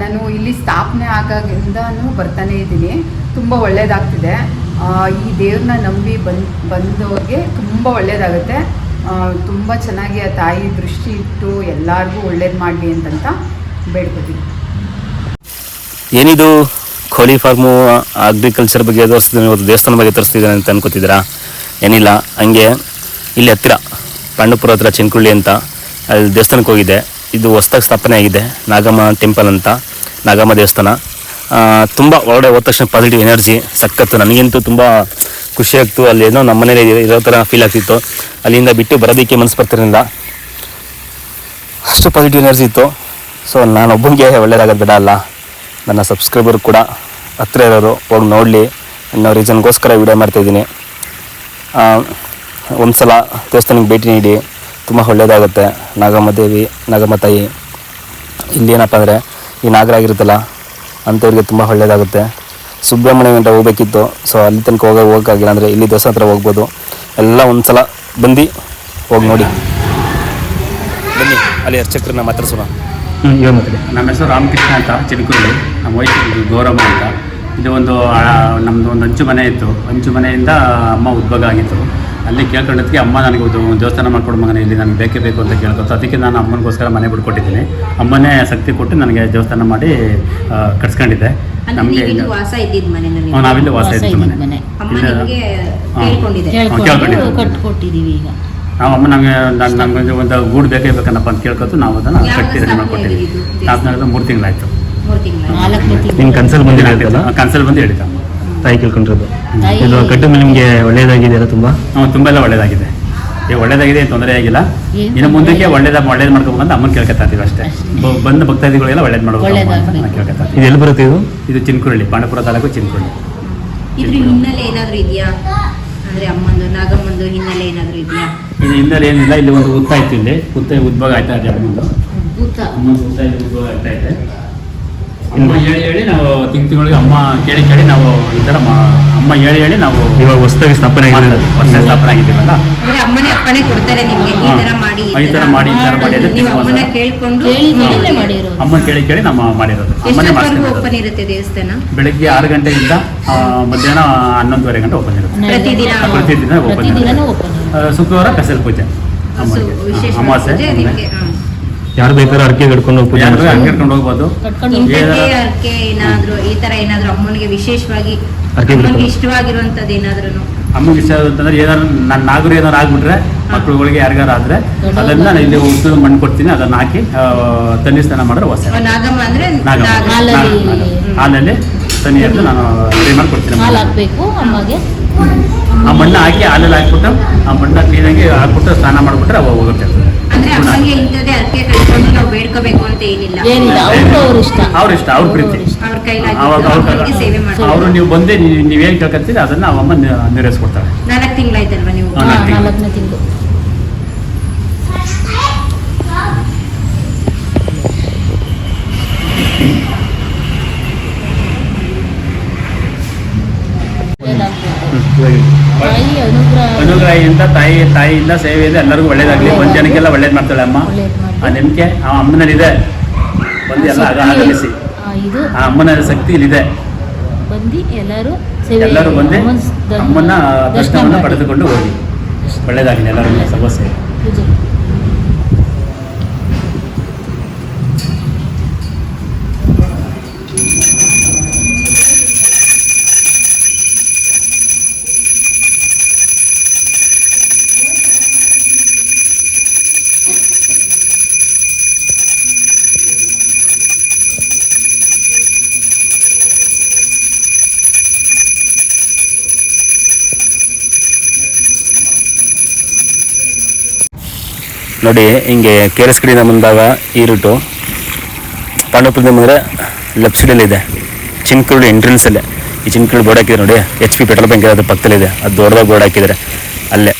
ನಾನು ಇಲ್ಲಿ ಸ್ಥಾಪನೆ ಆಗಾಗಿಂದನೂ ಬರ್ತಾನೆ ಇದ್ದೀನಿ. ತುಂಬ ಒಳ್ಳೆಯದಾಗ್ತಿದೆ ಈ ದೇವ್ರನ್ನ ನಂಬಿ ಬಂದು ಬಂದವ್ರಿಗೆ ತುಂಬ ಒಳ್ಳೆಯದಾಗುತ್ತೆ ತುಂಬ ಚೆನ್ನಾಗಿ ಆ ತಾಯಿ ದೃಷ್ಟಿ ಇಟ್ಟು ಎಲ್ಲರಿಗೂ ಒಳ್ಳೇದು ಮಾಡಲಿ ಅಂತಂತ ಬೇಡ್ಕೊತೀನಿ ಏನಿದು? ಕೋಳಿ ಫಾರ್ಮು ಅಗ್ರಿಕಲ್ಚರ್ ಬಗ್ಗೆ ತೋರಿಸ್ತಿದ್ದೀನಿ ಇವತ್ತು ದೇವಸ್ಥಾನ ಬಗ್ಗೆ ತೋರಿಸ್ತಿದ್ದಾನೆ ಅಂತ ಅನ್ಕೋತಿದ್ದೀರಾ? ಏನಿಲ್ಲ, ಹಂಗೆ. ಇಲ್ಲಿ ಹತ್ತಿರ, ಪಾಂಡುಪುರ ಹತ್ರ ಚಿನ್ಕುಳ್ಳಿ ಅಂತ. ಅಲ್ಲಿ ದೇವಸ್ಥಾನಕ್ಕೆ ಹೋಗಿದ್ದೆ. ಇದು ಹೊಸ್ದಾಗಿ ಸ್ಥಾಪನೆ ಆಗಿದೆ. ನಾಗಮ್ಮ ಟೆಂಪಲ್ ಅಂತ, ನಾಗಮ್ಮ ದೇವಸ್ಥಾನ. ತುಂಬ ಒಳಗಡೆ ಹೋದ ತಕ್ಷಣ ಪಾಸಿಟಿವ್ ಎನರ್ಜಿ ಸಖತ್ತು. ನನಗಂತೂ ತುಂಬ ಖುಷಿ ಆಗ್ತು. ಅಲ್ಲಿ ಏನೋ ನಮ್ಮ ಮನೇಲಿ ಇರೋ ಥರ ಫೀಲ್ ಆಗ್ತಿತ್ತು. ಅಲ್ಲಿಂದ ಬಿಟ್ಟು ಬರೋದಕ್ಕೆ ಮನಸ್ಸು ಬರ್ತಿರಲಿಲ್ಲ ಅಷ್ಟು ಪಾಸಿಟಿವ್ ಎನರ್ಜಿ ಇತ್ತು. ಸೊ ನಾನು ಒಬ್ಬನಿಗೆ ಒಳ್ಳೇದಾಗೋದು ಬೇಡ ಅಲ್ಲ. ನನ್ನ ಸಬ್ಸ್ಕ್ರೈಬರ್ ಕೂಡ ಹತ್ರ ಇರೋರು, ಹೋಗಿ ನೋಡಲಿ. ಅನ್ನೋ ರೀಸನ್ಗೋಸ್ಕರ ವಿಡಿಯೋ ಮಾಡ್ತಾಯಿದ್ದೀನಿ ಒಂದು ಸಲ ದೇವಸ್ಥಾನಕ್ಕೆ ಭೇಟಿ ನೀಡಿ. ತುಂಬ ಒಳ್ಳೆಯದಾಗುತ್ತೆ ನಾಗಮ್ಮ ದೇವಿ ನಾಗಮ್ಮ ತಾಯಿ ಇಲ್ಲೇನಪ್ಪ ಅಂದರೆ ಈ ನಾಗರಾಗಿರುತ್ತಲ್ಲ ಅಂಥವ್ರಿಗೆ ತುಂಬ ಒಳ್ಳೆಯದಾಗುತ್ತೆ ಸುಬ್ರಹ್ಮಣ್ಯ ಗಂಟ ಹೋಗ್ಬೇಕಿತ್ತು. ಸೊ ಅಲ್ಲಿ ತನಕ ಹೋಗ ಹೋಗೋಕ್ಕಾಗಿಲ್ಲ ಅಂದರೆ ಇಲ್ಲಿ ದೇವಸ್ಥಾನ ಹತ್ರ ಹೋಗ್ಬೋದು. ಎಲ್ಲ ಒಂದು ಸಲ ಬಂದು ಹೋಗಿ ನೋಡಿ. ಬನ್ನಿ ಅಲ್ಲಿ ಅರ್ಚಕರನ್ನ ಮಾತಾಡ್ಸೋಣ. ನಮ್ಮ ಹೆಸರು ರಾಮಕೃಷ್ಣ ಅಂತ ಚಿನಕುರ್ಳಿ ನಮ್ಮ ವಯಸ್ಸು ಗೌರಮ್ಮ ಅಂತ. ಇದು ಒಂದು ನಮ್ಮದು ಒಂದು ಅಂಚು ಮನೆ ಇತ್ತು. ಅಂಚು ಮನೆಯಿಂದ ಅಮ್ಮ ಉದ್ಭೋಗ ಆಗಿತ್ತು. ಅಲ್ಲಿ ಕೇಳ್ಕೊಂಡದಕ್ಕೆ ಅಮ್ಮ ನನಗೆ ಒಂದು ದೇವಸ್ಥಾನ ಮಾಡ್ಕೊಂಡು ಮಗನೇ ಇಲ್ಲಿ ನನಗೆ ಬೇಕೇ ಬೇಕು ಅಂತ ಕೇಳ್ಕೊತು ಅದಕ್ಕೆ ನಾನು ಅಮ್ಮನಿಗೋಸ್ಕರ ಮನೆ ಬಿಟ್ಕೊಟ್ಟಿದ್ದೀನಿ ಅಮ್ಮನೇ ಶಕ್ತಿ ಕೊಟ್ಟು ನನಗೆ ದೇವಸ್ಥಾನ ಮಾಡಿ ಕಟ್ಸ್ಕೊಂಡಿದ್ದೆ. ನಮಗೆ ನೀವಿಲ್ಲಿ ವಾಸ ಇದ್ದು ಮನೆ ಕೇಳ್ಕೊಂಡಿದ್ದೀವಿ ಈಗ. ನಾವು ಅಮ್ಮ ನಮಗೆ ನಾನು ನಮಗೆ ಒಂದು ಗೂಡು ಬೇಕೇ ಬೇಕನ್ನಪ್ಪ ಅಂತ ಕೇಳ್ಕೊತು ನಾವು ಅದನ್ನು ಕಟ್ಟಿ ರೆಡಿ ಮಾಡಿಕೊಟ್ಟಿದ್ದೀವಿ ಮೂರು ತಿಂಗಳಾಯ್ತು. ನಿಮ್ಮ ತಿಂಗಳ. ಬಂದು ಕನ್ಸಲ್ಲಿ ಅಂತಲ್ಲ ಕನ್ಸಲ್ ಬಂದು ಹೇಳಿದ ತಾಯಿ ಕೇಳ್ಕೊಂಡಿರೋದು. ಇದು ಕಟ್ಟು ಮೇಲೆ ನಿಮಗೆ ಒಳ್ಳೇದಾಗಿದೆಯಲ್ಲ ತುಂಬಾ? ಹ್ಞೂ ತುಂಬ ಎಲ್ಲ ಒಳ್ಳೇದಾಗಿದೆ. ಈಗ ಒಳ್ಳೇದಾಗಿದೆ ಏನು ತೊಂದರೆ ಆಗಿಲ್ಲ. ಇನ್ನು ಮುಂದಕ್ಕೆ ಒಳ್ಳೇದ ಒಳ್ಳೇದು ಮಾಡ್ಕೋಬೇಕಂತ ಅಮ್ಮನ ಕೇಳ್ಕೊತಾ ಇದ್ದೀವಿ ಅಷ್ಟೇ. ಬ- ಬಂದ ಭಕ್ತಾದಿಗಳಿಗೆಲ್ಲ ಒಳ್ಳೇದು ಮಾಡ್ಬೇಕು ಅಂತ ಕೇಳ್ಕೊತಾ ಇದು ಎಲ್ಲಿ ಬರುತ್ತೆ ಇದು? ಇದು ಚಿನ್ಕುರಳ್ಳಿ ಪಾಂಡಪುರ ತಾಲೂಕು ಚಿನ್ಕುರಳ್ಳಿ. ಇದ್ರ ಹಿನ್ನೆಲೆ ಏನಾದ್ರು ಇದೆಯಾ? ಅಂದ್ರೆ ಅಮ್ಮಂದು ನಾಗಮ್ಮಂದು ಹಿನ್ನೆಲೆ ಏನಾದ್ರು ಇದೆಯಾ? ಇದು ಹಿಂದೆ ಏನಿಲ್ಲ ಇಲ್ಲಿ ಒಂದು ಉತ್ತ ಇತ್ತು ಇಲ್ಲಿ. ಉತ್ತ ಉದ್ಭವ ಆಯ್ತಾ ಇದೆ ಅಮ್ಮಂದು. ಉತ್ತ ಇಲ್ಲಿ ಉದ್ಭವ ಆಗ್ತಾ ಇದೆ. ಅಮ್ಮ ಹೇಳಿ ಹೇಳಿ ನಾವು ತಿಂಗ್ ತಿಂಗಳಿಗೆ ಅಮ್ಮ ಕೇಳಿ ಕೇಳಿ ನಾವು ಈ ಥರ ಮಾ- ಅಮ್ಮ ಹೇಳಿ ಹೇಳಿ ನಾವು ಇವಾಗ ಹೊಸದಾಗಿ ಸ್ಥಾಪನೆ ಮಾಡಿರೋದು ಹೊಸ ಸ್ಥಾಪನೆ ಆಗಿದ್ದೀವಲ್ಲ? ಅಂದ್ರೆ ಅಮ್ಮನೇ ಅಪ್ಪನೇ ಕೊಡ್ತಾರೆ ನಿಮ್ಗೆ. ಈ ತರ ಮಾಡಿ ಈ ತರ ಮಾಡಿ ಈ ತರ ಮಾಡಿ ನೀವು ಅಮ್ಮನ ಕೇಳ್ಕೊಂಡು ಕೇಳಿ. ಮಾಡಿರೋದು. ಅಮ್ಮನ ಕೇಳಿ ಕೇಳಿ ನಮ್ಮ ಮಾಡಿರೋದು. ಅಮ್ಮನೇ ಮಾಡ್ತಾರೆ ಓಪನ್ ಇರುತ್ತೆ ದೇವಸ್ಥಾನ? ಬೆಳಗ್ಗೆ ಆರು ಗಂಟೆಯಿಂದ ಮಧ್ಯಾಹ್ನ ಹನ್ನೊಂದುವರೆ ಗಂಟೆ ಓಪನ್ ಇರುತ್ತೆ. ಪ್ರತಿದಿನ ಪ್ರತಿದಿನ ಓಪನ್ ಶುಕ್ರವಾರ ಕಸಲ್ ಪೂಜೆ. ಅಮ್ಮ ಅಮಾವಾಸ್ಯೆ ನಿಮ್ಗೆ. ಯಾರು ಬೇಕಾದ್ರೆ ಅರ್ಕೆ ಕರ್ಕೊಂಡು ಹೋಗ್ಬೋದು? ಅರ್ಕೆ ಏನಾದ್ರು ಈ ತರ ಏನಾದ್ರು ಅಮ್ಮನಿಗೆ ವಿಶೇಷವಾಗಿ ಅರ್ಕೆ ಅಮ್ಮನಿಗೆ ಬಿಡ್ತಾರೆ. ಇಷ್ಟವಾಗಿರುವಂತದ್ದು ಏನಾದ್ರು ಅಮ್ಮಗೆ ಇಷ್ಟ ಅಂತಂದ್ರೆ ಏನಾದ್ರು ನನ್ನ ನಾಗರು ಏನಾರು ಆಗ್ಬಿಟ್ರೆ ಮಕ್ಕಳುಗಳಿಗೆ ಯಾರಿಗಾರ ಆದ್ರೆ ಅದನ್ನ ನಾನು ಇಲ್ಲಿ ಉದ್ದು ಮಣ್ಣು ಕೊಡ್ತೀನಿ ಅದನ್ನ ಹಾಕಿ ತನ್ನಿ ತಣ್ಣಿ ಸ್ನಾನ ಮಾಡಿದ್ರೆ ಹೊಸ ಹಾಲಲ್ಲಿ- ತನ್ನಿ ಹಾಲಲ್ಲಿ ನಾನು ರೆಡಿ ಮಾಡಿ ಕೊಡ್ತೀನಿ ಆ ಮಣ್ಣು ಹಾಕಿ ಹಾಲಲ್ಲಿ ಹಾಕ್ಬಿಟ್ಟು ಆ ಮಣ್ಣ ಕ್ಲೀನಾಗಿ ಹಾಕ್ಬಿಟ್ಟು ಸ್ನಾನ ಮಾಡ್ಬಿಟ್ರೆ ಅವಾಗ ಹೋಗುತ್ತೆ. ಅಂದ್ರೆ ಇಂಥದ್ದೇ ಅರ್ಕೆ ಕಟ್ಕೊಂಡು ನಾವು ಬೇಡ್ಕೋಬೇಕು ಅಂತ ಏನಿಲ್ಲ. ಏನಿಲ್ಲ ಅವ್ರು ಅವ್ರ ಇಷ್ಟ. ಅವ್ರ ಇಷ್ಟ ಅವ್ರ ಪ್ರೀತಿ. ಅವ್ರ ಅವಾಗ ಅವ್ರ ಸೇವೆ ಮಾಡ್ತಾರೆ. ಅವರು ನೀವು ಬಂದೇ ನೀವೇನು ಕೇಳ್ಕೊತೀರಿ ಅದನ್ನ ಅವಮ್ಮ ನೆರವೇರಿಸ್ಕೊಡ್ತಾರೆ. ನಾಲ್ಕು ತಿಂಗಳಾಯ್ತಲ್ವಾ ನೀವು? ಹಾ, ನಾಲ್ಕನೇ ತಿಂಗಳು ತಾಯಿ ಅನುಗ್ರಹ ತಾಯಿ ತಾಯಿಯಿಂದ ಇದೆ. ಎಲ್ಲರಿಗೂ ಒಳ್ಳೇದಾಗಲಿ. ಒಂದ್ ಜನಕ್ಕೆಲ್ಲ ಒಳ್ಳೇದ್ ಮಾಡ್ತಾಳೆ ಅಮ್ಮ. ಆ ನಿಮ್ಗೆ ನಂಬಿಕೆ ಆ ಅಮ್ಮನಲ್ಲಿದೆ. ಬಂದು ಎಲ್ಲ ಆಗ- ಆಗಮಿಸಿ. ಆ, ಇದು ಆ ಅಮ್ಮನ ಶಕ್ತಿ ಇಲ್ಲಿದೆ. ಬಂದು ಎಲ್ಲರೂ ಸೇವೆ ಎಲ್ಲರೂ ಬಂದು ಅಮ್ಮನ್ ಅಮ್ಮನ ದರ್ಶನವನ್ನು ಪಡೆದುಕೊಂಡು ಹೋಗಿ. ಒಳ್ಳೇದಾಗಲಿ. ಎಲ್ಲರಿಗೂ ಸಮಸ್ಯೆ ನೋಡಿ, ಹಿಂಗೆ ಕೆ ಎಸ್ ಕಡೆಯಿಂದ ಬಂದಾಗ ಈ ರೂಟು ಪಾಂಡವಪುರದಿಂದ ಬಂದರೆ ಲೆಫ್ಟ್ ಸೈಡಲ್ಲಿ ಇದೆ. ಚಿನ್ಕುರುಳಿ ಎಂಟ್ರೆನ್ಸಲ್ಲೇ ಈ ಚಿನ್ಕುರುಳಿ ಬೋರ್ಡ್ ಹಾಕಿದ್ರೆ ನೋಡಿ ಎಚ್ ಪಿ ಪೆಟ್ರೋಲ್ ಬಂಕ್ ಅದ್ರ ಪಕ್ಕದಲ್ಲಿದೆ ಅದು ದೊಡ್ಡದಾಗಿ ಬೋರ್ಡ್ ಹಾಕಿದ್ದಾರೆ. ಅಲ್ಲೇ.